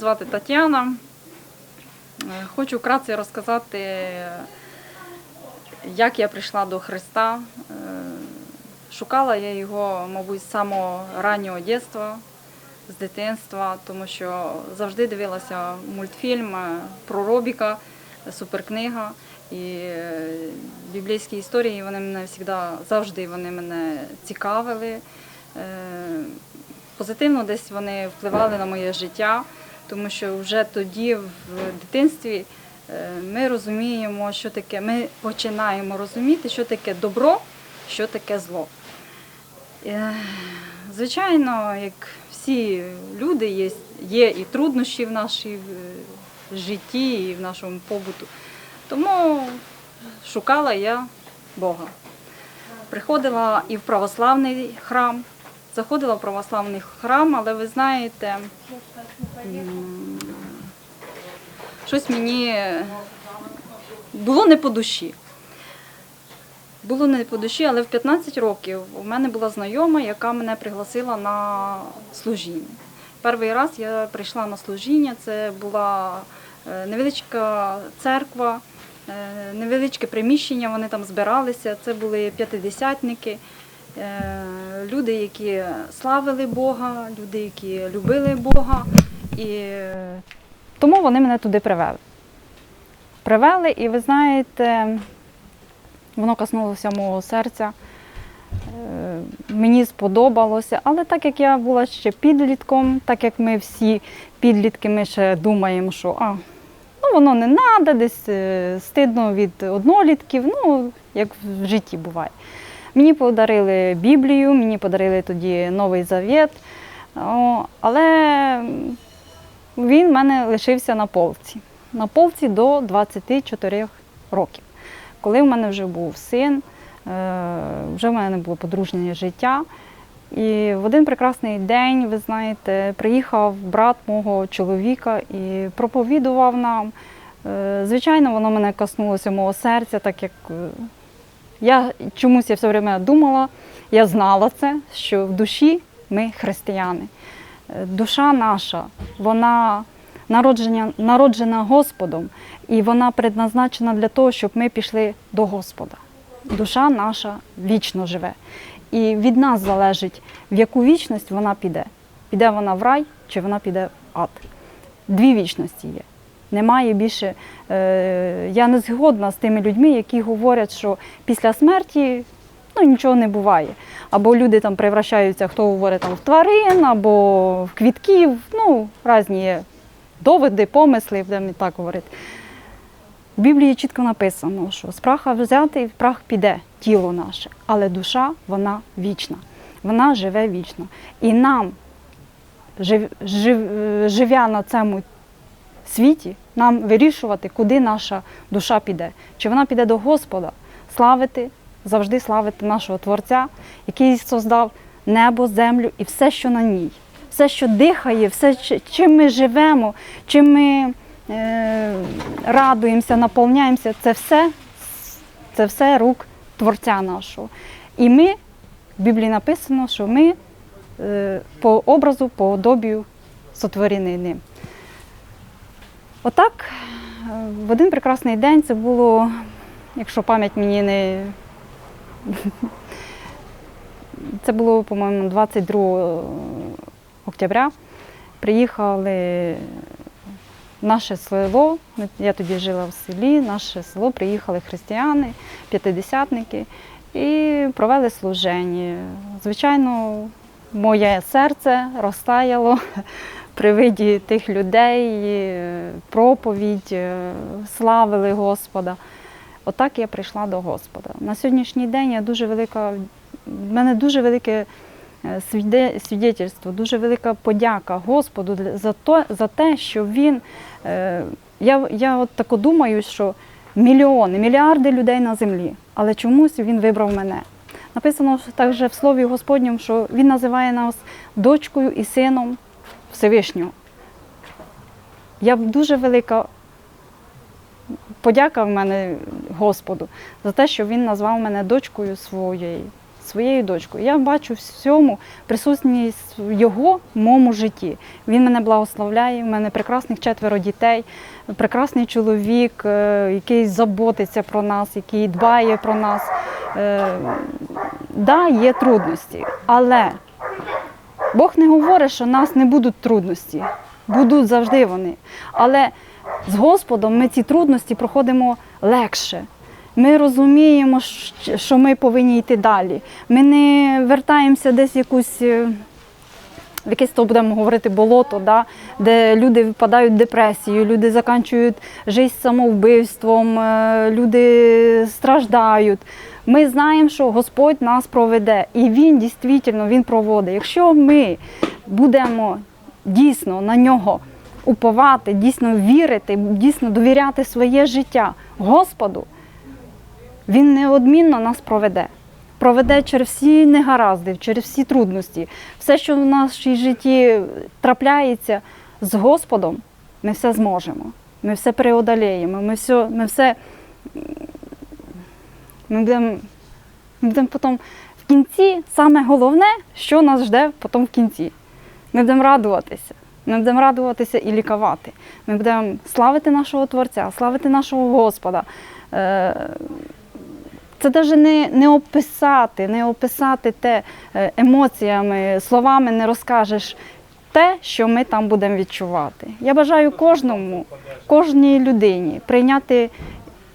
звати Тетяна. Е, Хочу вкратце розказати, як я прийшла до Христа. Е, Шукала я його, мабуть, з самого раннього дитинства, з дитинства, тому що завжди дивилася мультфільм е, про Робіка, суперкнига. І біблійські історії вони мене завжди, завжди вони мене цікавили. Позитивно десь вони впливали на моє життя, тому що вже тоді, в дитинстві, е, ми розуміємо, що таке, ми починаємо розуміти, що таке добро, що таке зло. Е, Звичайно, як всі люди, є, є і труднощі в нашій е, житті, і в нашому побуту. Тому шукала я Бога. Приходила і в православний храм, заходила в православний храм, але ви знаєте, щось мені було не по душі. Було не по душі, але в 15 років у мене була знайома, яка мене пригласила на служіння. Перший раз я прийшла на служіння, це була е, невеличка церква, е, невеличке приміщення, вони там збиралися. Це були п'ятидесятники, люди, які славили Бога, люди, які любили Бога. І е, тому вони мене туди привели. Привели, і ви знаєте, воно коснулося мого серця. Е, Мені сподобалося, але так як я була ще підлітком, так як ми всі підлітки, ми ще думаємо, що а, ну воно не треба, десь е, стидно від однолітків, ну, як в житті буває. Мені подарили Біблію, мені подарили тоді Новий Завіт, але він в мене лишився на полці. На полці до 24 років. Коли в мене вже був син, е, вже в мене було подружнє життя. І в один прекрасний день, ви знаєте, приїхав брат мого чоловіка і проповідував нам. Е, Звичайно, воно мене коснулося мого серця, так як е, я чомусь я все время думала, я знала це, що в душі ми християни. Душа наша, вона народження, народжена Господом, і вона предназначена для того, щоб ми пішли до Господа. Душа наша вічно живе. І від нас залежить, в яку вічність вона піде. Піде вона в рай чи вона піде в ад. Дві вічності є. Немає більше. Е, я не згодна з тими людьми, які говорять, що після смерті ну, нічого не буває. Або люди там превращаються, хто говорить там в тварин, або в квітків. Ну, різні є доводи, помисли, будемо так говорити. В Біблії чітко написано, що з праха взяти, в прах піде тіло наше, але душа вона вічна, вона живе вічно. І нам, жив, жив, живя на цьому світі, нам вирішувати, куди наша душа піде. Чи вона піде до Господа, славити, завжди славити нашого Творця, який создав небо, землю і все, що на ній. Все, що дихає, все, чим ми живемо, чим ми е, радуємося, наповняємося, це все, це все рук Творця нашого. І ми, в Біблії написано, що ми е, по образу, по одобію сотворені ним. Отак, е, в один прекрасний день це було, якщо пам'ять мені не. Це було, по-моєму, 22 октября. Приїхали наше село, я тоді жила в селі, наше село приїхали християни, п'ятидесятники і провели служення. Звичайно, моє серце розтаяло при виді тих людей, е, проповідь, е, славили Господа. Отак я прийшла до Господа. На сьогоднішній день я дуже велика, в мене дуже велике е, свідетельство, дуже велика подяка Господу за, то, за те, що Він. Я, я от тако думаю, що мільйони, мільярди людей на землі, але чомусь він вибрав мене. Написано також в Слові Господньому, що Він називає нас дочкою і сином Всевишнього. Я дуже велика подяка в мене Господу за те, що він назвав мене дочкою своєю, своєю дочкою. Я бачу всьому присутність його в моєму житті. Він мене благословляє, в мене прекрасних четверо дітей, прекрасний чоловік, е, який заботиться про нас, який дбає про нас. Е, Да, є трудності, але Бог не говорить, що в нас не будуть трудності. Будуть завжди вони. Але з Господом ми ці трудності проходимо легше. Ми розуміємо, що ми повинні йти далі. Ми не вертаємося десь якусь. В якесь то будемо говорити болото, да, де люди впадають в депресію, люди закінчують життя самовбивством, е, люди страждають. Ми знаємо, що Господь нас проведе, і Він дійсно він проводить. Якщо ми будемо дійсно на нього уповати, дійсно вірити, дійсно довіряти своє життя Господу, він неодмінно нас проведе. Проведе через всі негаразди, через всі трудності. Все, що в нашій житті трапляється з Господом, ми все зможемо. Ми все преодоліємо, ми все, ми все ми будемо, ми будемо потім в кінці, саме головне, що нас жде потім в кінці. Ми будемо радуватися. Ми будемо радуватися і лікувати. Ми будемо славити нашого Творця, славити нашого Господа. Це навіть не, не описати, не описати те е, емоціями, словами не розкажеш те, що ми там будемо відчувати. Я бажаю кожному, кожній людині прийняти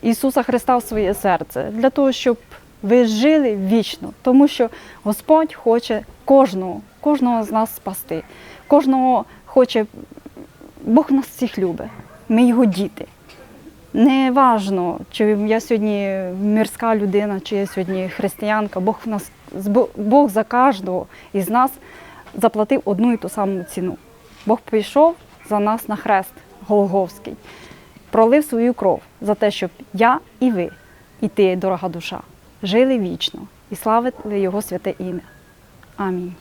Ісуса Христа в своє серце для того, щоб ви жили вічно, тому що Господь хоче кожного, кожного з нас спасти, кожного хоче, Бог нас всіх любить, ми його діти. Не важно, чи я сьогодні мирська людина, чи я сьогодні християнка. Бог в нас Бог за кожного із нас заплатив одну і ту саму ціну. Бог прийшов за нас на хрест Голговський, пролив свою кров за те, щоб я і ви, і ти, дорога душа, жили вічно і славили Його святе ім'я. Амінь.